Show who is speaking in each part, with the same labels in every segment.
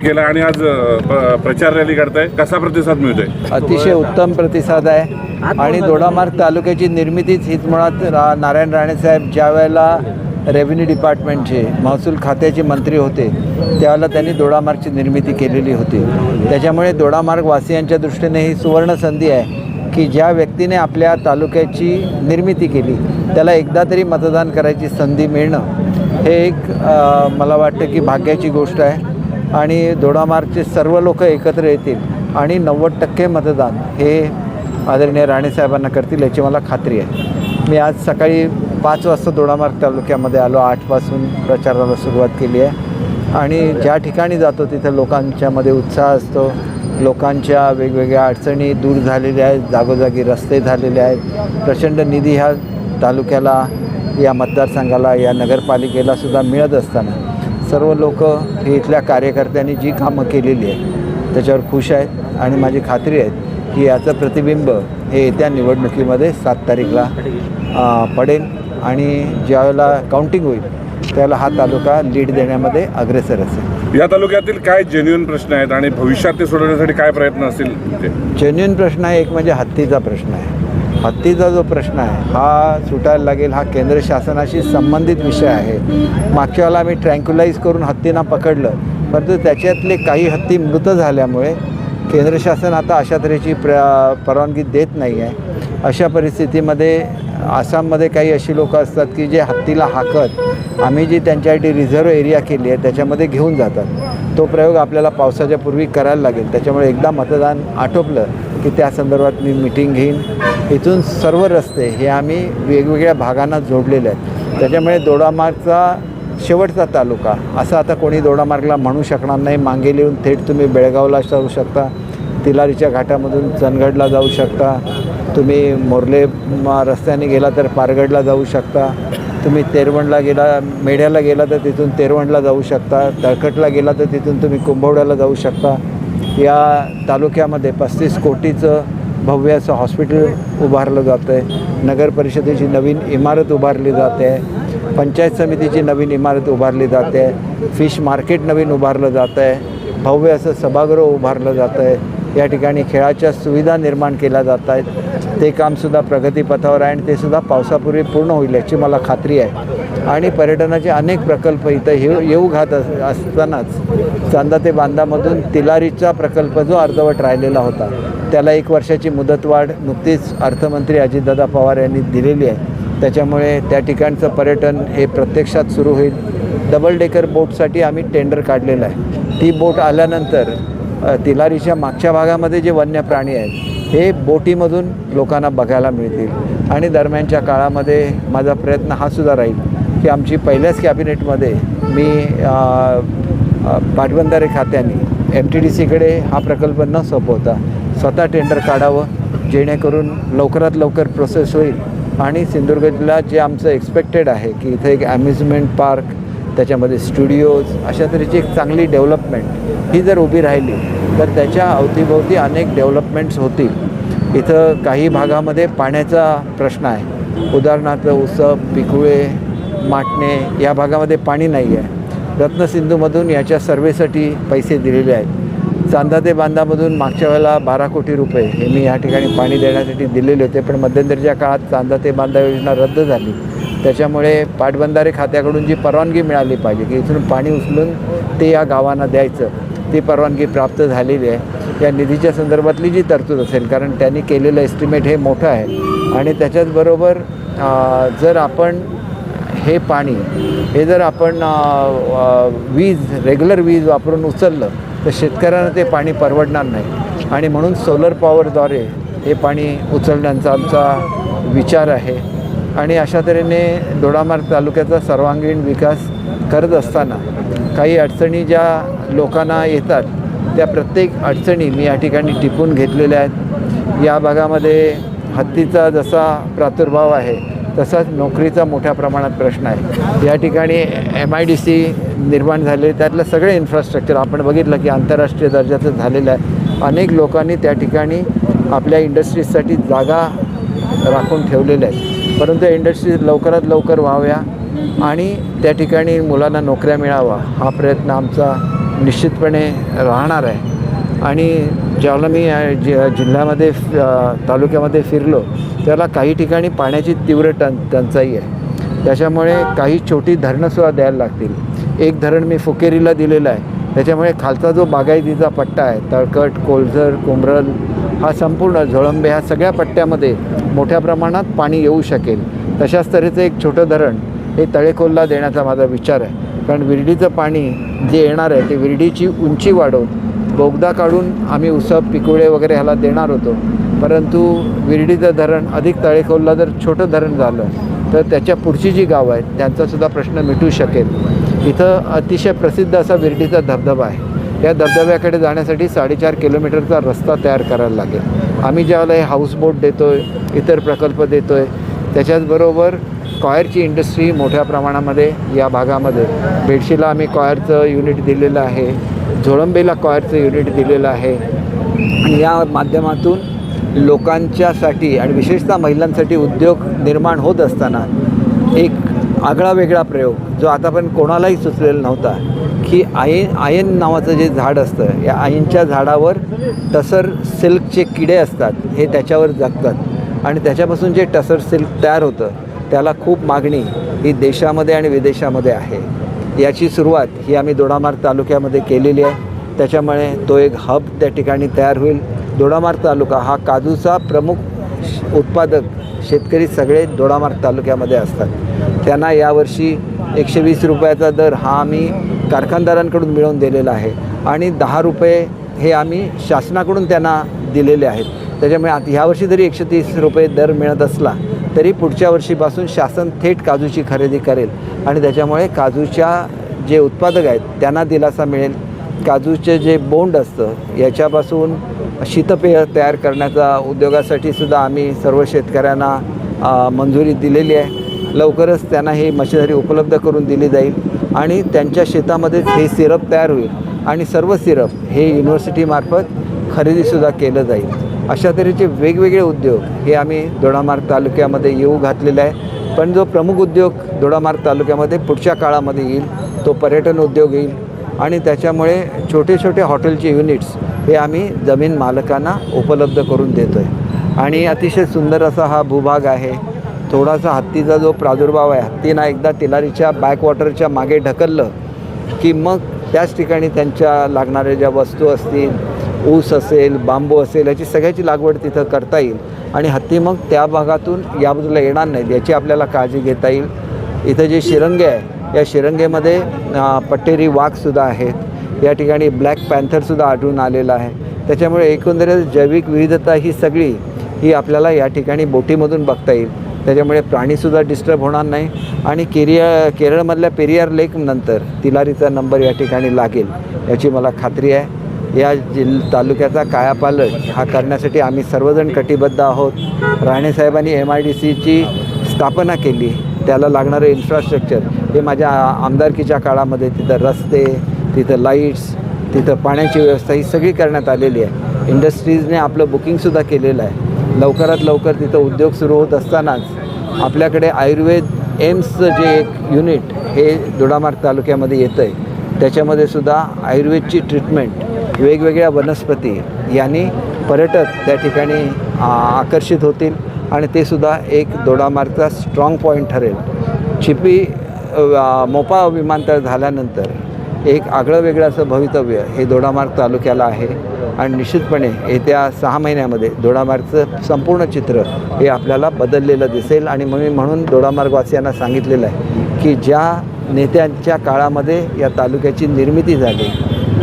Speaker 1: केला आणि आज प्रचार रॅली करताय कसा प्रतिसाद मिळतोय?
Speaker 2: अतिशय उत्तम प्रतिसाद आहे. आणि दोडामार्ग तालुक्याची निर्मितीच हीच मुळात रा नारायण राणेसाहेब ज्या वेळेला रेव्हेन्यू डिपार्टमेंटचे महसूल खात्याचे मंत्री होते त्यावेळेला त्यांनी दोडामार्गची निर्मिती केलेली होती. त्याच्यामुळे दोडामार्ग वासियांच्या दृष्टीने ही सुवर्ण संधी आहे की ज्या व्यक्तीने आपल्या तालुक्याची निर्मिती केली त्याला एकदा तरी मतदान करायची संधी मिळणं हे एक मला वाटतं की भाग्याची गोष्ट आहे. आणि दोडामार्गचे सर्व लोक एकत्र येतील आणि नव्वद टक्के मतदान हे आदरणीय राणेसाहेबांना करतील याची मला खात्री आहे. मी आज सकाळी पाच वाजता दोडामार्ग तालुक्यामध्ये आलो आठपासून प्रचाराला सुरुवात केली आहे. आणि ज्या ठिकाणी जातो तिथं लोकांच्यामध्ये उत्साह असतो. लोकांच्या वेगवेगळ्या अडचणी दूर झालेल्या आहेत जागोजागी रस्ते झालेले आहेत. प्रचंड निधी ह्या तालुक्याला या मतदारसंघाला या नगरपालिकेला सुद्धा मिळत असताना सर्व लोक हे इथल्या कार्यकर्त्यांनी जी कामं केलेली आहेत त्याच्यावर खुश आहेत. आणि माझी खात्री आहे की याचं प्रतिबिंब हे येत्या निवडणुकीमध्ये सात तारीखला पडेल. आणि ज्यावेळेला काउंटिंग होईल त्यावेळेला हा तालुका लीड देण्यामध्ये अग्रेसर असेल.
Speaker 1: या तालुक्यातील काय जेन्युन प्रश्न आहेत आणि भविष्यात ते सोडवण्यासाठी काय प्रयत्न असतील?
Speaker 2: जेन्युन प्रश्न आहे एक म्हणजे हत्तीचा प्रश्न आहे. हत्तीचा जो प्रश्न आहे हा सुटायला लागेल हा केंद्र शासनाशी संबंधित विषय आहे. मागच्या वेळेला आम्ही ट्रँक्युलाईज करून हत्तींना पकडलं परंतु त्याच्यातले काही हत्ती मृत झाल्यामुळे केंद्र शासन आता अशा तऱ्हेची प्र परवानगी देत नाही आहे अशा परिस्थितीमध्ये आसाममध्ये काही अशी लोकं असतात की जे हत्तीला हाकत आम्ही जी त्यांच्यासाठी रिझर्व एरिया केली आहे त्याच्यामध्ये घेऊन जातात. तो प्रयोग आपल्याला पावसाच्या पूर्वी करायला लागेल. त्याच्यामुळे एकदा मतदान आटोपलं की त्या संदर्भात मी मिटिंग घेईन. इथून सर्व रस्ते हे आम्ही वेगवेगळ्या भागांना जोडलेले आहेत. त्याच्यामुळे दोडामार्गचा शेवटचा तालुका असं आता कोणी दोडामार्गला म्हणू शकणार नाही. मागे लिहून थेट तुम्ही बेळगावला जाऊ शकता तिलारीच्या घाटामधून चंदगडला जाऊ शकता तुम्ही मोर्ले रस्त्याने गेला तर पारगडला जाऊ शकता तुम्ही तेरवणला गेला मेढ्याला गेला तर तिथून तेरवणला जाऊ शकता तळकटला गेला तर तिथून तुम्ही कुंभवड्याला जाऊ शकता. या तालुक्यामध्ये पस्तीस कोटीचं भव्य असं हॉस्पिटल उभारलं जातं आहे नगर परिषदेची नवीन इमारत उभारली जाते. आहे पंचायत समितीची नवीन इमारत उभारली जाते. आहे फिश मार्केट नवीन उभारलं जातं आहे भव्य असं सभागृह उभारलं जातं आहे या ठिकाणी खेळाच्या सुविधा निर्माण केल्या जात आहेत ते कामसुद्धा प्रगतीपथावर आहे आणि ते सुद्धा पावसापूर्वी पूर्ण होईल याची मला खात्री आहे. आणि पर्यटनाचे अनेक प्रकल्प इथं येऊ येऊ घात अस असतानाच चांदा ते बांधामधून तिलारीचा प्रकल्प जो अर्धवट राहिलेला होता त्याला एक वर्षाची मुदतवाढ नुकतीच अर्थमंत्री अजितदादा पवार यांनी दिलेली आहे. त्याच्यामुळे त्या ठिकाणचं पर्यटन हे प्रत्यक्षात सुरू होईल. डबल डेकर बोटसाठी आम्ही टेंडर काढलेलं आहे. ती बोट आल्यानंतर तिलारीच्या मागच्या भागामध्ये जे वन्य प्राणी आहेत हे बोटीमधून लोकांना बघायला मिळतील. आणि दरम्यानच्या काळामध्ये माझा प्रयत्न हा सुद्धा राहील की आमची पहिल्याच कॅबिनेटमध्ये मी पाटबंधारे खात्याने एम टी डी सीकडे हा प्रकल्प न सोपवता स्वतः टेंडर काढावं जेणेकरून लवकरात लवकर प्रोसेस होईल. आणि सिंधुदुर्गला जे आमचं एक्सपेक्टेड आहे की इथं एक ॲम्युजमेंट पार्क त्याच्यामध्ये स्टुडिओज अशा तऱ्हेची एक चांगली डेव्हलपमेंट ही जर उभी राहिली तर त्याच्या अवतीभोवती अनेक डेव्हलपमेंट्स होतील. इथं काही भागामध्ये पाण्याचा प्रश्न आहे. उदाहरणार्थ उसप पिकुळे माटणे या भागामध्ये पाणी नाही आहे रत्नसिंधूमधून याच्या सर्वेसाठी पैसे दिलेले आहेत. चांदा ते बांधामधून मागच्या वेळेला बारा कोटी रुपये हे मी या ठिकाणी पाणी देण्यासाठी दिलेले होते पण मध्यंतरीच्या काळात चांदा ते बांधा योजना रद्द झाली. त्याच्यामुळे पाटबंधारे खात्याकडून जी परवानगी मिळाली पाहिजे की इथून पाणी उचलून ते या गावांना द्यायचं ती परवानगी प्राप्त झालेली आहे. या निधीच्या संदर्भातली जी तरतूद असेल कारण त्यांनी केलेलं एस्टिमेट हे मोठं आहे. आणि त्याच्याचबरोबर जर आपण हे पाणी हे जर आपण वीज रेग्युलर वीज वापरून उचललं तर शेतकऱ्यांना ते पाणी परवडणार नाही. आणि म्हणून सोलर पॉवरद्वारे हे पाणी उचलण्याचा आमचा विचार आहे. आणि अशा तऱ्हेने दोडामार्ग तालुक्याचा सर्वांगीण विकास करत असताना काही अडचणी ज्या लोकांना येतात त्या प्रत्येक अडचणी मी या ठिकाणी टिपून घेतलेल्या आहेत. या भागामध्ये हत्तीचा जसा प्रादुर्भाव आहे तसाच नोकरीचा मोठ्या प्रमाणात प्रश्न आहे. या ठिकाणी एम आय डी सी निर्माण झाले. त्यातलं सगळे इन्फ्रास्ट्रक्चर आपण बघितलं की आंतरराष्ट्रीय दर्जाचं झालेलं आहे. अनेक लोकांनी त्या ठिकाणी आपल्या इंडस्ट्रीजसाठी जागा राखून ठेवलेल्या आहेत. परंतु इंडस्ट्रीज लवकरात लवकर व्हाव्या आणि त्या ठिकाणी मुलांना नोकऱ्या मिळावा हा प्रयत्न आमचा निश्चितपणे राहणार आहे. आणि ज्यावेळेला मी या जि जिल्ह्यामध्ये तालुक्यामध्ये फिरलो त्याला काही ठिकाणी पाण्याची तीव्र टं टंचाई आहे. त्याच्यामुळे काही छोटी धरणंसुद्धा द्यायला लागतील. एक धरण मी फुकेरीला दिलेलं आहे. त्याच्यामुळे खालचा जो बागायतीचा पट्टा आहे तळकट कोलझर कुंभरल हा संपूर्ण झोळंबे ह्या सगळ्या पट्ट्यामध्ये मोठ्या प्रमाणात पाणी येऊ शकेल. तशाच तऱ्हेचं एक छोटं धरण हे तळेखोलला देण्याचा माझा विचार आहे. कारण विरडीचं पाणी जे येणार आहे ते विरडीची उंची वाढवून बोगदा काढून आम्ही उसप पिकुळे वगैरे ह्याला देणार होतो. परंतु विरडीचं धरण अधिक तळेखोलला जर छोटं धरण झालं तर त्याच्या पुढची जी गावं आहेत त्यांचासुद्धा प्रश्न मिटू शकेल. इथं अतिशय प्रसिद्ध असा विरडीचा धबधबा आहे. या धबधब्याकडे जाण्यासाठी साडेचार किलोमीटरचा रस्ता तयार करायला लागेल. आम्ही ज्यावेळेला हे हाऊसबोट देतो आहे इतर प्रकल्प देतो आहे त्याच्याचबरोबर कॉयरची इंडस्ट्री मोठ्या प्रमाणामध्ये या भागामध्ये. बेडशीला आम्ही कॉयरचं युनिट दिलेलं आहे झोळंबेला कॉयरचं युनिट दिलेलं आहे. आणि या माध्यमातून लोकांच्यासाठी आणि विशेषतः महिलांसाठी उद्योग निर्माण होत असताना एक आगळा वेगळा प्रयोग जो आतापर्यंत कोणालाही सुचलेला नव्हता की आयन आयन नावाचं जे झाड असतं या आईनच्या झाडावर टसर सिल्कचे किडे असतात हे त्याच्यावर जगतात. आणि त्याच्यापासून जे टसर सिल्क तयार होतं त्याला खूप मागणी ही देशामध्ये आणि विदेशामध्ये आहे. याची सुरुवात ही आम्ही दोडामार्ग तालुक्यामध्ये केलेली आहे. त्याच्यामुळे तो एक हब त्या ठिकाणी तयार होईल. दोडामार्ग तालुका हा काजूचा प्रमुख उत्पादक शेतकरी सगळे दोडामार्ग तालुक्यामध्ये असतात. त्यांना यावर्षी एकशे वीस रुपयाचा दर हा आम्ही कारखानदारांकडून मिळवून दिलेला आहे आणि दहा रुपये हे आम्ही शासनाकडून त्यांना दिलेले आहेत. त्याच्यामुळे आता ह्यावर्षी जरी एकशे तीस रुपये दर मिळत असला तरी पुढच्या वर्षीपासून शासन थेट काजूची खरेदी करेल आणि त्याच्यामुळे काजूच्या जे उत्पादक आहेत त्यांना दिलासा मिळेल. काजूचे जे बोंड असतं याच्यापासून शीतपेय तयार करण्याचा उद्योगासाठी सुद्धा आम्ही सर्व शेतकऱ्यांना मंजुरी दिलेली आहे. लवकरच त्यांना ही मशिनरी उपलब्ध करून दिली जाईल आणि त्यांच्या शेतामध्येच हे सिरप तयार होईल आणि सर्व सिरप हे युनिव्हर्सिटीमार्फत खरेदीसुद्धा केलं जाईल. अशा तऱ्हेचे वेगवेगळे उद्योग हे आम्ही दोडामार्ग तालुक्यामध्ये येऊ घातलेले आहे. पण जो प्रमुख उद्योग दोडामार्ग तालुक्यामध्ये पुढच्या काळामध्ये येईल तो पर्यटन उद्योग येईल आणि त्याच्यामुळे छोटे छोटे हॉटेलचे युनिट्स हे आम्ही जमीन मालकांना उपलब्ध करून देतो आहे आणि अतिशय सुंदर असा हा भूभाग आहे. थोडासा हत्तीचा जो प्रादुर्भाव आहे हत्तीनं एकदा तिलारीच्या बॅकवॉटरच्या मागे ढकललं की मग त्याच ठिकाणी त्यांच्या लागणाऱ्या ज्या वस्तू असतील ऊस असेल बांबू असेल याची सगळ्याची लागवड तिथं करता येईल. आणि हत्ती मग त्या भागातून या बाजूला येणार नाहीत याची आपल्याला काळजी घेता येईल. इथं जे शिरंगे आहे या शिरंगेमध्ये पट्टेरी वाघसुद्धा आहेत. या ठिकाणी ब्लॅक पॅन्थरसुद्धा आढळून आलेला आहे. त्याच्यामुळे एकंदरीत जैविक विविधता ही सगळी ही आपल्याला या ठिकाणी बोटीमधून बघता येईल. त्याच्यामुळे प्राणीसुद्धा डिस्टर्ब होणार नाही आणि केरिया केरळमधल्या पेरियार लेक नंतर तिलारीचा नंबर या ठिकाणी लागेल याची मला खात्री आहे. या जिल तालुक्याचा कायापालट हा करण्यासाठी आम्ही सर्वजण कटिबद्ध आहोत. राणेसाहेबांनी एम आय डी सीची स्थापना केली. त्याला लागणारं इन्फ्रास्ट्रक्चर हे माझ्या आमदारकीच्या काळामध्ये तिथं रस्ते तिथं लाईट्स तिथं पाण्याची व्यवस्था ही सगळी करण्यात आलेली आहे. इंडस्ट्रीजने आपलं बुकिंगसुद्धा केलेलं आहे. लवकरात लवकर तिथं उद्योग सुरू होत असतानाच आपल्याकडे आयुर्वेद एम्सचं जे एक युनिट हे दोडामार्ग तालुक्यामध्ये येतं आहे त्याच्यामध्ये सुद्धा आयुर्वेदची ट्रीटमेंट वेगवेगळ्या वनस्पती यांनी पर्यटक त्या ठिकाणी आकर्षित होतील आणि ते सुद्धा एक दोडामार्गचा स्ट्रॉंग पॉईंट ठरेल. चिपी मोपा विमानतळ झाल्यानंतर एक आगळं वेगळं असं भवितव्य हे दोडामार्ग तालुक्याला आहे. आणि निश्चितपणे येत्या सहा महिन्यामध्ये दोडामार्गचं संपूर्ण चित्र हे आपल्याला बदललेलं दिसेल. आणि म्हणून म्हणून दोडामार्गवासियांना सांगितलेलं आहे की ज्या नेत्यांच्या काळामध्ये या तालुक्याची निर्मिती झाली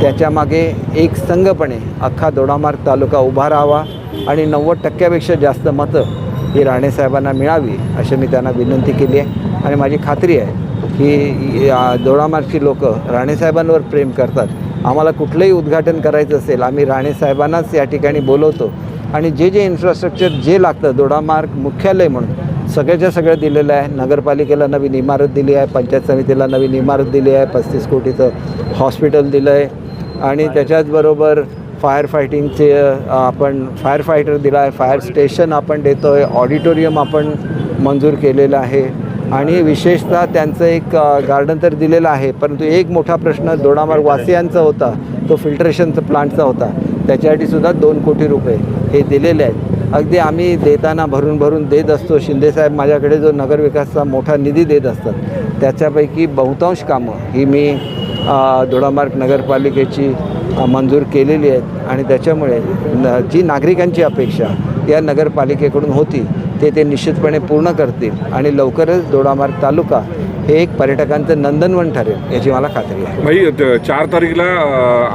Speaker 2: त्याच्यामागे एक संघपणे अख्खा दोडामार्ग तालुका उभा राहावा आणि नव्वद टक्क्यापेक्षा जास्त मतं ही राणेसाहेबांना मिळावी अशी मी त्यांना विनंती केली आहे. आणि माझी खात्री आहे की या दोडामार्गची लोक राणेसाहेबांवर प्रेम करतात. आम्हाला कुठलंही उद्घाटन करायचं असेल आम्ही राणेसाहेबांनाच या ठिकाणी बोलवतो. आणि जे जे इन्फ्रास्ट्रक्चर जे लागतं दोडामार्ग मुख्यालय म्हणून सगळ्याच्या सगळं दिलेलं आहे. नगरपालिकेला नवीन इमारत दिली आहे पंचायत समितीला नवीन इमारत दिली आहे पस्तीस कोटीचं हॉस्पिटल दिलं आहे आणि त्याच्याचबरोबर फायर फायटिंगचे आपण फायर फायटर दिला आहे फायर स्टेशन आपण देतो आहे ऑडिटोरियम आपण मंजूर केलेलं आहे. आणि विशेषतः त्यांचं एक गार्डन तर दिलेलं आहे परंतु एक मोठा प्रश्न दोडामार्ग वासियांचा होता तो फिल्ट्रेशनचा प्लांटचा होता. त्याच्यासाठी सुद्धा दोन कोटी रुपये हे दिलेले आहेत. अगदी आम्ही देताना भरून भरून देत असतो. शिंदेसाहेब माझ्याकडे जो नगरविकासचा मोठा निधी देत असतात त्याच्यापैकी बहुतांश कामं ही मी दोडामार्ग नगरपालिकेची मंजूर केलेली आहेत. आणि त्याच्यामुळे न जी नागरिकांची अपेक्षा या नगरपालिकेकडून होती ते ते निश्चितपणे पूर्ण करतील आणि लवकरच दोडामार्ग तालुका हे एक पर्यटकांचं नंदनवन ठरेल याची मला खात्री आहे.
Speaker 1: भाई त- चार तारीखला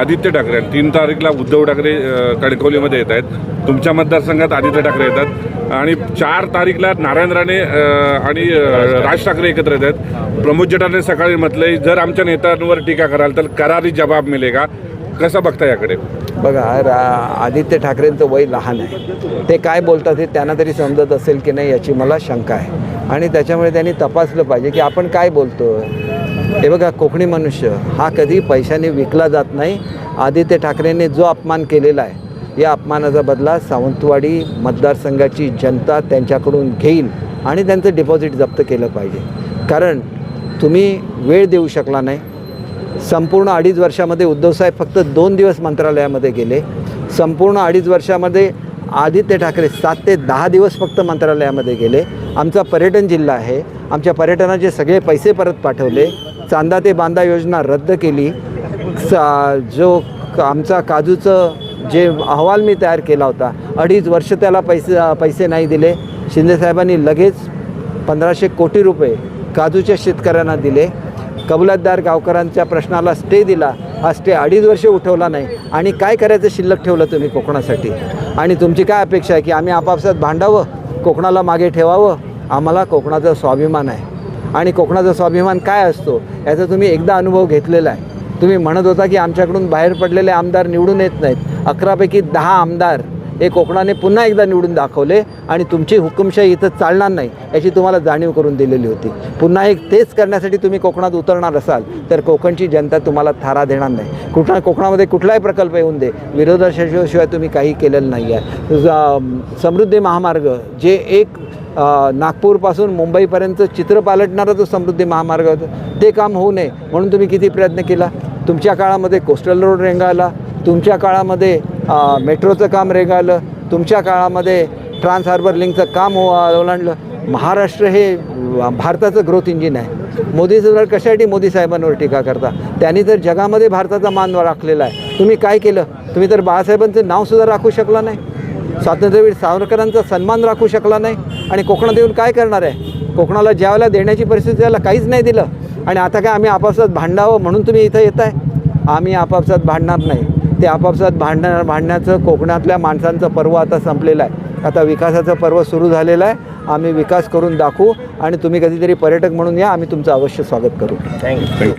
Speaker 1: आदित्य ठाकरे आणि तीन तारीखला उद्धव ठाकरे अं, कणकवलीमध्ये येत आहेत. तुमच्या मतदारसंघात आदित्य ठाकरे येतात. आणि चार तारीखला नारायण राणे आणि राज ठाकरे एकत्र येत आहेत. प्रमोद जटाने सकाळी म्हटलंय जर आमच्या नेत्यांवर टीका कराल तर करारी जबाब मिळेगा कसं बघता याकडे?
Speaker 2: बघा रा आदित्य ठाकरेंचं वय लहान आहे. ते काय बोलतात हे त्यांना तरी समजत असेल की नाही याची मला शंका आहे. आणि त्याच्यामुळे त्यांनी तपासलं पाहिजे की आपण काय बोलतो हे बघा कोकणी मनुष्य हा कधी पैशाने विकला जात नाही. आदित्य ठाकरेंनी जो अपमान केलेला आहे या अपमानाचा बदला सावंतवाडी मतदारसंघाची जनता त्यांच्याकडून घेईल आणि त्यांचं डिपॉझिट जप्त केलं पाहिजे. कारण तुम्ही वेळ देऊ शकला नाही. संपूर्ण अडीच वर्षामध्ये उद्धवसाहेब फक्त दोन दिवस मंत्रालयामध्ये गेले. संपूर्ण अडीच वर्षामध्ये आदित्य ठाकरे सात ते दहा दिवस फक्त मंत्रालयामध्ये गेले. आमचा पर्यटन जिल्हा आहे. आमच्या पर्यटनाचे सगळे पैसे परत पाठवले. चांदा ते बांदा योजना रद्द केली. सा जो क- आमचा काजूचं जे अहवाल मी तयार केला होता अडीच वर्ष त्याला पैसे पैसे नाही दिले. शिंदेसाहेबांनी लगेच पंधराशे कोटी रुपये काजूच्या शेतकऱ्यांना दिले. कबलतदार गावकऱ्यांच्या प्रश्नाला स्टे दिला हा स्टे अडीच वर्ष उठवला नाही. आणि काय करायचं शिल्लक ठेवलं तुम्ही कोकणासाठी? आणि तुमची काय अपेक्षा आहे की आम्ही आपापसात भांडावं कोकणाला मागे ठेवावं? आम्हाला कोकणाचा स्वाभिमान आहे. आणि कोकणाचा स्वाभिमान काय असतो याचा तुम्ही एकदा अनुभव घेतलेला आहे. तुम्ही म्हणत होता की आमच्याकडून बाहेर पडलेले आमदार निवडून येत नाहीत. अकरापैकी दहा आमदार हे कोकणाने पुन्हा एकदा निवडून दाखवले आणि तुमची हुकुमशाही इथं चालणार नाही याची तुम्हाला जाणीव करून दिलेली होती. पुन्हा एक तेच करण्यासाठी तुम्ही कोकणात उतरणार असाल तर कोकणची जनता तुम्हाला थारा देणार नाही. कुठला कोकणामध्ये कुठलाही प्रकल्प येऊन दे. विरोधाशिवाय तुम्ही काही केलेलं नाही आहे समृद्धी महामार्ग जे एक नागपूरपासून मुंबईपर्यंत चित्र पालटणारा जो समृद्धी महामार्ग होता ते काम होऊ नये. म्हणून तुम्ही किती प्रयत्न केला? तुमच्या काळामध्ये कोस्टल रोड रेंगाळला. तुमच्या काळामध्ये मेट्रोचं काम रेगाळलं तुमच्या काळामध्ये ट्रान्स हार्बर लिंकचं काम हो- ओलांडलं. महाराष्ट्र हे भारताचं ग्रोथ इंजिन आहे. मोदी सरकार कशासाठी मोदी साहेबांवर टीका करता? त्यांनी तर जगामध्ये भारताचा मान राखलेला आहे. तुम्ही काय केलं? तुम्ही तर बाळासाहेबांचं नावसुद्धा राखू शकला नाही. स्वातंत्र्यवीर सावरकरांचा सन्मान राखू शकला नाही. आणि कोकणात येऊन काय करणार आहे? कोकणाला ज्यावेळेला देण्याची परिस्थिती त्याला काहीच नाही दिलं. आणि आता काय आम्ही आपापसात भांडावं म्हणून तुम्ही इथं येत आहे आम्ही आपापसात भांडणार नाही. ते आपापसात भांडण भांडण्याचं कोकणातल्या माणसांचं पर्व आता संपलेलं आहे. आता विकासाचं पर्व सुरू झालेलं आहे. आम्ही विकास करून दाखवू आणि तुम्ही कधीतरी पर्यटक म्हणून या. आम्ही तुमचं अवश्य स्वागत करू.
Speaker 3: थँक्यू